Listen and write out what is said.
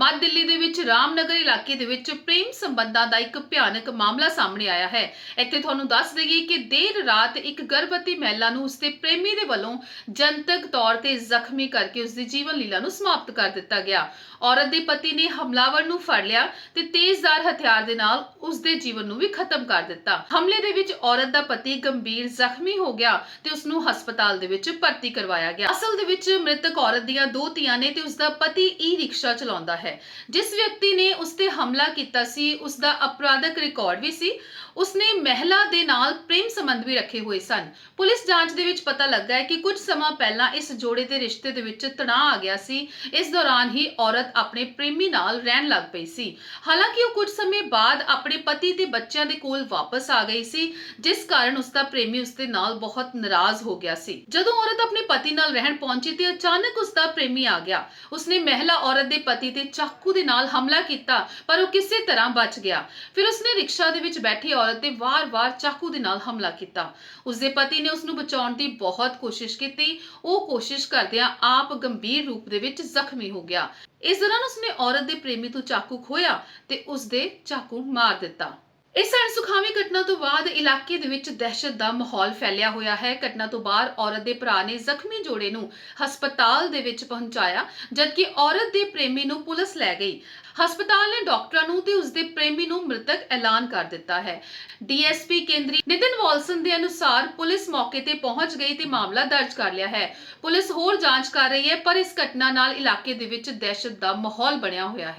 ਮੱਧ ਦਿੱਲੀ ਦੇ ਵਿੱਚ ਰਾਮਨਗਰ ਇਲਾਕੇ ਦੇ ਵਿੱਚ ਪ੍ਰੇਮ ਸੰਬੰਧਾਂ ਦਾ ਇੱਕ ਭਿਆਨਕ ਮਾਮਲਾ ਸਾਹਮਣੇ ਆਇਆ ਹੈ। ਇੱਥੇ ਤੁਹਾਨੂੰ ਦੱਸ ਦੇਗੀ ਕਿ ਦੇਰ ਰਾਤ ਇੱਕ ਗਰਭਵਤੀ ਮਹਿਲਾ ਨੂੰ ਉਸਦੇ ਪ੍ਰੇਮੀ ਦੇ ਵੱਲੋਂ ਜਨਤਕ ਤੌਰ ਤੇ ਜ਼ਖਮੀ ਕਰਕੇ ਉਸਦੀ ਜੀਵਨ ਲੀਲਾ ਨੂੰ ਸਮਾਪਤ ਕਰ ਦਿੱਤਾ ਗਿਆ। ਔਰਤ ਦੇ ਪਤੀ ਨੇ ਹਮਲਾਵਰ ਨੂੰ ਫੜ ਲਿਆ ਤੇ ਤੇਜ਼ਧਾਰ ਹਥਿਆਰ ਦੇ ਨਾਲ ਉਸਦੇ ਜੀਵਨ ਨੂੰ ਵੀ ਖਤਮ ਕਰ ਦਿੱਤਾ। ਹਮਲੇ ਦੇ ਵਿੱਚ ਔਰਤ ਦਾ ਪਤੀ ਗੰਭੀਰ ਜ਼ਖਮੀ ਹੋ ਗਿਆ ਤੇ ਉਸ ਨੂੰ ਹਸਪਤਾਲ ਦੇ ਵਿੱਚ ਭਰਤੀ ਕਰਵਾਇਆ ਗਿਆ। ਅਸਲ ਦੇ ਵਿੱਚ ਮ੍ਰਿਤਕ ਔਰਤ ਦੀਆਂ ਦੋ ਧੀਆਂ ਨੇ ਤੇ ਉਸ ਦਾ ਪਤੀ ਈ ਰਿਕਸ਼ਾ ਚਲਾਉਂਦਾ ਹੈ। ਹੈ। ਜਿਸ ਵਿਅਕਤੀ ਨੇ ਉਸ ਤੇ ਹਮਲਾ ਕੀਤਾ ਸੀ ਉਸ ਦਾ ਅਪਰਾਧਕ ਰਿਕਾਰਡ ਵੀ ਸੀ, ਉਸਨੇ ਮਹਿਲਾ ਦੇ ਨਾਲ ਪ੍ਰੇਮ ਸੰਬੰਧ ਵੀ ਰੱਖੇ ਹੋਏ ਸਨ। ਪੁਲਿਸ ਜਾਂਚ ਦੇ ਵਿੱਚ ਪਤਾ ਲੱਗਾ ਹੈ ਕਿ ਕੁਝ ਸਮਾਂ ਪਹਿਲਾਂ ਇਸ ਜੋੜੇ ਦੇ ਰਿਸ਼ਤੇ ਦੇ ਵਿੱਚ ਤਣਾਅ ਆ ਗਿਆ ਸੀ। ਇਸ ਦੌਰਾਨ ਹੀ ਔਰਤ ਆਪਣੇ ਪ੍ਰੇਮੀ ਨਾਲ ਰਹਿਣ ਲੱਗ ਪਈ ਸੀ। ਹਾਲਾਂਕਿ ਉਹ ਕੁਝ ਸਮੇਂ ਬਾਅਦ ਆਪਣੇ ਪਤੀ ਤੇ ਬੱਚਿਆਂ ਦੇ ਕੋਲ ਵਾਪਸ ਆ ਗਈ ਸੀ, ਜਿਸ ਕਾਰਨ ਉਸ ਦਾ ਪ੍ਰੇਮੀ ਉਸ ਦੇ ਨਾਲ ਬਹੁਤ ਨਾਰਾਜ਼ ਹੋ ਗਿਆ ਸੀ। ਜਦੋਂ ਔਰਤ ਆਪਣੇ ਪਤੀ ਨਾਲ ਰਹਿਣ ਪਹੁੰਚੀ ਤੇ ਅਚਾਨਕ ਉਸ ਦਾ ਪ੍ਰੇਮੀ ਆ ਗਿਆ। ਉਸਨੇ ਮਹਿਲਾ ਔਰਤ ਦੇ ਪਤੀ ਤੇ ਚਾਕੂ ਦੇ ਨਾਲ ਹਮਲਾ ਕੀਤਾ, ਪਰ ਉਹ ਕਿਸੇ ਤਰ੍ਹਾਂ ਬਚ ਗਿਆ। ਫਿਰ ਉਸਨੇ ਰਿਕਸ਼ਾ ਦੇ ਵਿੱਚ ਬੈਠੀ ਔਰਤ ਤੇ ਵਾਰ-ਵਾਰ ਚਾਕੂ ਦੇ ਨਾਲ ਹਮਲਾ ਕੀਤਾ। ਉਸਦੇ ਪਤੀ ਨੇ ਉਸ ਨੂੰ ਬਚਾਉਣ ਦੀ ਬਹੁਤ ਕੋਸ਼ਿਸ਼ ਕੀਤੀ। ਉਹ ਕੋਸ਼ਿਸ਼ ਕਰਦਿਆਂ ਆਪ ਗੰਭੀਰ ਰੂਪ ਦੇ ਵਿੱਚ ਜ਼ਖਮੀ ਹੋ ਗਿਆ। ਇਸ ਦੌਰਾਨ ਉਸਨੇ ਔਰਤ ਦੇ ਪ੍ਰੇਮੀ ਤੋਂ ਚਾਕੂ ਖੋਇਆ ਤੇ ਉਸਦੇ ਚਾਕੂ ਮਾਰ ਦਿੱਤਾ। ਇਸ ਅਣਸੁਖਾਵੀ ਘਟਨਾ ਤੋਂ ਬਾਅਦ ਇਲਾਕੇ ਦੇ ਵਿੱਚ ਦਹਿਸ਼ਤ ਦਾ ਮਾਹੌਲ ਫੈਲਿਆ ਹੋਇਆ ਹੈ। ਘਟਨਾ ਤੋਂ ਬਾਅਦ ਔਰਤ ਦੇ ਭਰਾ ਨੇ ਜ਼ਖਮੀ ਜੋੜੇ ਨੂੰ ਹਸਪਤਾਲ ਦੇ ਵਿੱਚ ਪਹੁੰਚਾਇਆ, ਜਦਕਿ ਔਰਤ ਦੇ ਪ੍ਰੇਮੀ ਨੂੰ ਪੁਲਿਸ ਲੈ ਗਈ। ਹਸਪਤਾਲ ਨੇ ਡਾਕਟਰਾਂ ਨੂੰ ਤੇ ਉਸਦੇ ਪ੍ਰੇਮੀ ਨੂੰ ਮ੍ਰਿਤਕ ਐਲਾਨ ਕਰ ਦਿੱਤਾ ਹੈ। ਡੀਐਸਪੀ ਕੇਂਦਰੀ ਨਿਤਿਨ ਵਾਲਸਨ ਦੇ ਅਨੁਸਾਰ ਪੁਲਿਸ ਮੌਕੇ ਤੇ ਪਹੁੰਚ ਗਈ ਤੇ ਮਾਮਲਾ ਦਰਜ ਕਰ ਲਿਆ ਹੈ। ਪੁਲਿਸ ਹੋਰ ਜਾਂਚ ਕਰ ਰਹੀ ਹੈ, ਪਰ ਇਸ ਘਟਨਾ ਨਾਲ ਇਲਾਕੇ ਦੇ ਵਿੱਚ ਦਹਿਸ਼ਤ ਦਾ ਮਾਹੌਲ ਬਣਿਆ ਹੋਇਆ ਹੈ।